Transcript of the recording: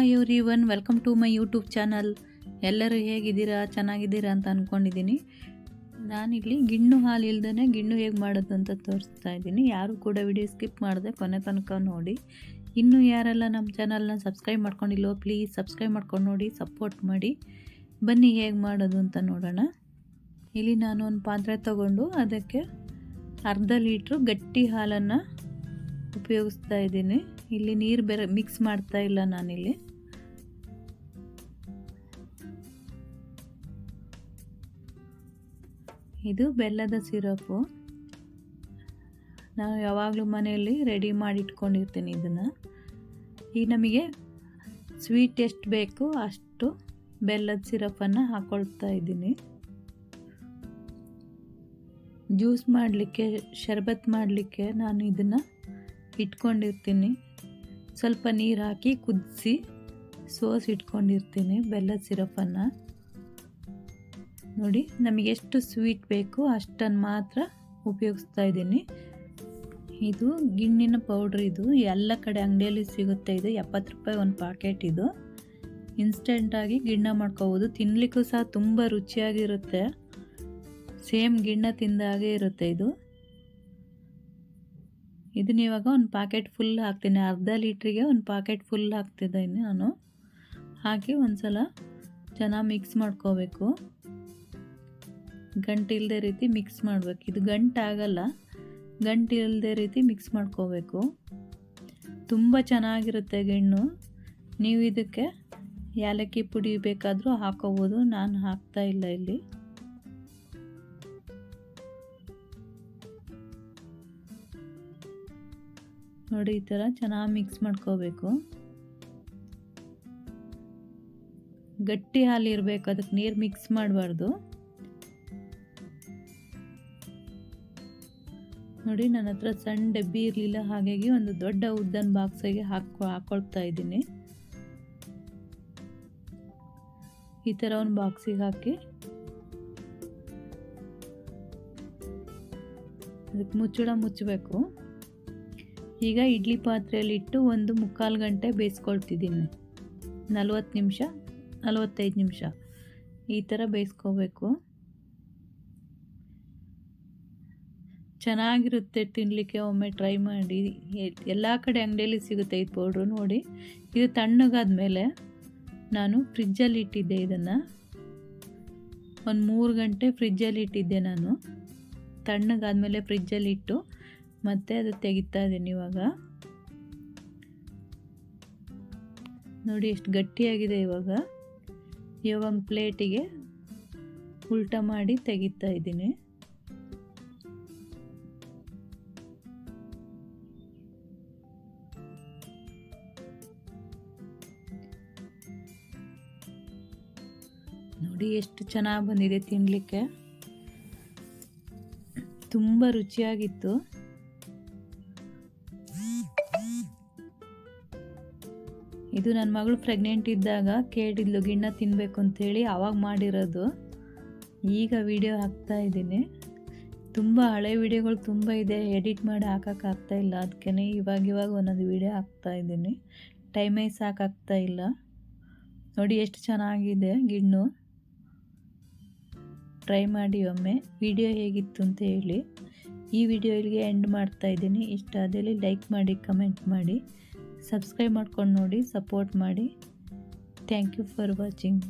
Hi everyone welcome to my YouTube channel. ಎಲ್ಲರೂ ಹೇಗಿದ್ದೀರಾ? ಚೆನ್ನಾಗಿದ್ದೀರಾ ಅಂತ ಅಂದ್ಕೊಂಡಿದ್ದೀನಿ ನಾನಿಲ್ಲಿ ಗಿಣ್ಣು ಹಾಲು ಇಲ್ದೇ ಗಿಣ್ಣು ಹೇಗೆ ಮಾಡೋದು ಅಂತ ತೋರಿಸ್ತಾ ಇದ್ದೀನಿ. ಯಾರು ಕೂಡ ವಿಡಿಯೋ ಸ್ಕಿಪ್ ಮಾಡಿದೆ ಕೊನೆ ತನಕ ನೋಡಿ. ಇನ್ನೂ ಯಾರೆಲ್ಲ ನಮ್ಮ ಚಾನಲ್ನ ಸಬ್ಸ್ಕ್ರೈಬ್ ಮಾಡ್ಕೊಂಡಿಲ್ಲೋ ಪ್ಲೀಸ್ ಸಬ್ಸ್ಕ್ರೈಬ್ ಮಾಡ್ಕೊಂಡು ನೋಡಿ, ಸಪೋರ್ಟ್ ಮಾಡಿ. ಬನ್ನಿ ಹೇಗೆ ಮಾಡೋದು ಅಂತ ನೋಡೋಣ. ಇಲ್ಲಿ ನಾನು ಒಂದು ಪಾತ್ರೆ ತಗೊಂಡು ಅದಕ್ಕೆ ಅರ್ಧ ಲೀಟ್ರು ಗಟ್ಟಿ ಹಾಲನ್ನು ಉಪಯೋಗಿಸ್ತಾ ಇದ್ದೀನಿ. ಇಲ್ಲಿ ನೀರು ಬೇರೆ ಮಿಕ್ಸ್ ಮಾಡ್ತಾ ಇಲ್ಲ ನಾನಿಲ್ಲಿ. ಇದು ಬೆಲ್ಲದ ಸಿರಪು. ನಾವು ಯಾವಾಗಲೂ ಮನೆಯಲ್ಲಿ ರೆಡಿ ಮಾಡಿ ಇಟ್ಕೊಂಡಿರ್ತೀನಿ ಇದನ್ನು. ಈಗ ನಮಗೆ ಸ್ವೀಟ್ ಎಷ್ಟು ಬೇಕು ಅಷ್ಟು ಬೆಲ್ಲದ ಸಿರಪನ್ನು ಹಾಕ್ಕೊಳ್ತಾ ಇದ್ದೀನಿ. ಜ್ಯೂಸ್ ಮಾಡಲಿಕ್ಕೆ, ಶರ್ಬತ್ ಮಾಡಲಿಕ್ಕೆ ನಾನು ಇದನ್ನು ಇಟ್ಕೊಂಡಿರ್ತೀನಿ. ಸ್ವಲ್ಪ ನೀರು ಹಾಕಿ ಕುದಿಸಿ ಸೋಸಿ ಇಟ್ಕೊಂಡಿರ್ತೀನಿ ಬೆಲ್ಲದ ಸಿರಪನ್ನು. ನೋಡಿ, ನಮಗೆ ಎಷ್ಟು ಸ್ವೀಟ್ ಬೇಕು ಅಷ್ಟನ್ನು ಮಾತ್ರ ಉಪಯೋಗಿಸ್ತಾ ಇದ್ದೀನಿ. ಇದು ಗಿಣ್ಣಿನ ಪೌಡ್ರ್ ಇದು. ಎಲ್ಲ ಕಡೆ ಅಂಗಡಿಯಲ್ಲಿ ಸಿಗುತ್ತೆ ಇದು. ಎಪ್ಪತ್ತು ರೂಪಾಯಿ ಒಂದು ಪ್ಯಾಕೆಟ್ ಇದು. ಇನ್ಸ್ಟೆಂಟಾಗಿ ಗಿಣ್ಣ ಮಾಡ್ಕೋಬೋದು. ತಿನ್ನಲಿಕ್ಕೂ ಸಹ ತುಂಬ ರುಚಿಯಾಗಿರುತ್ತೆ. ಸೇಮ್ ಗಿಣ್ಣ ತಿಂದಾಗೆ ಇರುತ್ತೆ ಇದು. ಇದನ್ನ ಇವಾಗ ಒಂದು ಪ್ಯಾಕೆಟ್ ಫುಲ್ ಹಾಕ್ತೀನಿ. ಅರ್ಧ ಲೀಟ್ರಿಗೆ ಒಂದು ಪ್ಯಾಕೆಟ್ ಫುಲ್ ಹಾಕ್ತಿದ್ದೀನಿ ನಾನು. ಹಾಕಿ ಒಂದು ಸಲ ಚೆನ್ನಾಗಿ ಮಿಕ್ಸ್ ಮಾಡ್ಕೋಬೇಕು. ಗಂಟು ಇಲ್ಲದೆ ರೀತಿ ಮಿಕ್ಸ್ ಮಾಡಬೇಕು. ಇದು ಗಂಟಾಗಲ್ಲ ಆಗಲ್ಲ ಗಂಟು ರೀತಿ ಮಿಕ್ಸ್ ಮಾಡ್ಕೋಬೇಕು. ತುಂಬ ಚೆನ್ನಾಗಿರುತ್ತೆ ಗಿಣ್ಣು ನೀವು ಇದಕ್ಕೆ ಏಲಕ್ಕಿ ಪುಡಿ ಬೇಕಾದರೂ ಹಾಕೋಬೋದು. ನಾನು ಹಾಕ್ತಾ ಇಲ್ಲ ಇಲ್ಲಿ. ನೋಡಿ, ಈ ಥರ ಚೆನ್ನಾಗಿ ಮಿಕ್ಸ್ ಮಾಡ್ಕೋಬೇಕು. ಗಟ್ಟಿ ಹಾಲು ಇರಬೇಕು ಅದಕ್ಕೆ ನೀರು ಮಿಕ್ಸ್ ಮಾಡಬಾರ್ದು. ನೋಡಿ ನನ್ನ ಹತ್ರ ಸಣ್ಣ ಡಬ್ಬಿ ಇರಲಿಲ್ಲ ಹಾಗಾಗಿ ಒಂದು ದೊಡ್ಡ ಉದ್ದನ ಬಾಕ್ಸಿಗೆ ಹಾಕೊ ಹಾಕೊಳ್ತಾ ಇದ್ದೀನಿ. ಈ ಥರ ಒಂದು ಬಾಕ್ಸಿಗೆ ಹಾಕಿ. ಅದಕ್ಕೆ ಮುಚ್ಚಳ ಮುಚ್ಚಬೇಕು. ಈಗ ಇಡ್ಲಿ ಪಾತ್ರೆಯಲ್ಲಿ ಇಟ್ಟು ಒಂದು ಮುಕ್ಕಾಲು ಗಂಟೆ ಬೇಯಿಸ್ಕೊಳ್ತಿದ್ದೀನಿ. ನಲ್ವತ್ತು ನಿಮಿಷ, ನಲವತ್ತೈದು ನಿಮಿಷ. ಈ ಥರ ಬೇಯಿಸ್ಕೋಬೇಕು. ಚೆನ್ನಾಗಿರುತ್ತೆ ತಿನ್ನಲಿಕ್ಕೆ ಒಮ್ಮೆ ಟ್ರೈ ಮಾಡಿ. ಎಲ್ಲ ಕಡೆ ಅಂಗಡಿಯಲ್ಲಿ ಸಿಗುತ್ತೆ ಇದು ಪೌಡ್ರು ನೋಡಿ. ಇದು ತಣ್ಣಗಾದ ಮೇಲೆ ನಾನು ಫ್ರಿಜ್ಜಲ್ಲಿ ಇಟ್ಟಿದ್ದೆ ಇದನ್ನು. ಒಂದು ಮೂರು ಗಂಟೆ ಫ್ರಿಜ್ಜಲ್ಲಿ ಇಟ್ಟಿದ್ದೆ ನಾನು. ತಣ್ಣಗಾದ್ಮೇಲೆ ಫ್ರಿಜ್ಜಲ್ಲಿ ಇಟ್ಟು ಮತ್ತೆ ಅದು ತೆಗಿತಾ ಇದ್ದೀನಿ ಇವಾಗ. ನೋಡಿ ಎಷ್ಟು ಗಟ್ಟಿಯಾಗಿದೆ ಇವಾಗ. ಇವಾಗ ಒಂದು ಪ್ಲೇಟಿಗೆ ಉಲ್ಟ ಮಾಡಿ ತೆಗಿತಾ ಇದ್ದೀನಿ. ನೋಡಿ ಎಷ್ಟು ಚೆನ್ನಾಗಿ ಬಂದಿದೆ ತಿನ್ನಲಿಕ್ಕೆ ತುಂಬ ರುಚಿಯಾಗಿತ್ತು. ಇದು ನನ್ನ ಮಗಳು ಪ್ರೆಗ್ನೆಂಟ್ ಇದ್ದಾಗ ಕೇಳಿದ್ಲು, ಗಿಣ್ಣ ತಿನ್ನಬೇಕು ಅಂತೇಳಿ ಆವಾಗ ಮಾಡಿರೋದು. ಈಗ ವಿಡಿಯೋ ಹಾಕ್ತಾ ಇದ್ದೀನಿ. ತುಂಬ ಹಳೆ ವಿಡಿಯೋಗಳು ತುಂಬ ಇದೆ ಎಡಿಟ್ ಮಾಡಿ ಹಾಕೋಕ್ಕಾಗ್ತಾ ಇಲ್ಲ. ಅದಕ್ಕೆ ಇವಾಗ ಇವಾಗ ಒಂದೊಂದು ವಿಡಿಯೋ ಹಾಕ್ತಾ ಇದ್ದೀನಿ. ಟೈಮೇ ಸಾಕಾಗ್ತಾ ಇಲ್ಲ. ನೋಡಿ ಎಷ್ಟು ಚೆನ್ನಾಗಿದೆ ಗಿಣ್ಣು. ಟ್ರೈ ಮಾಡಿ ಒಮ್ಮೆ. ವಿಡಿಯೋ ಹೇಗಿತ್ತು ಅಂತ ಹೇಳಿ. ಈ ವಿಡಿಯೋ ಇಲ್ಲಿಗೆ ಎಂಡ್ ಮಾಡ್ತಾ ಇದ್ದೀನಿ. ಇಷ್ಟ ಆದಲ್ಲಿ ಲೈಕ್ ಮಾಡಿ ಕಮೆಂಟ್ ಮಾಡಿ. ಸಬ್ಸ್ಕ್ರೈಬ್ ಮಾಡ್ಕೊಂಡು ನೋಡಿ ಸಪೋರ್ಟ್ ಮಾಡಿ. Thank you for watching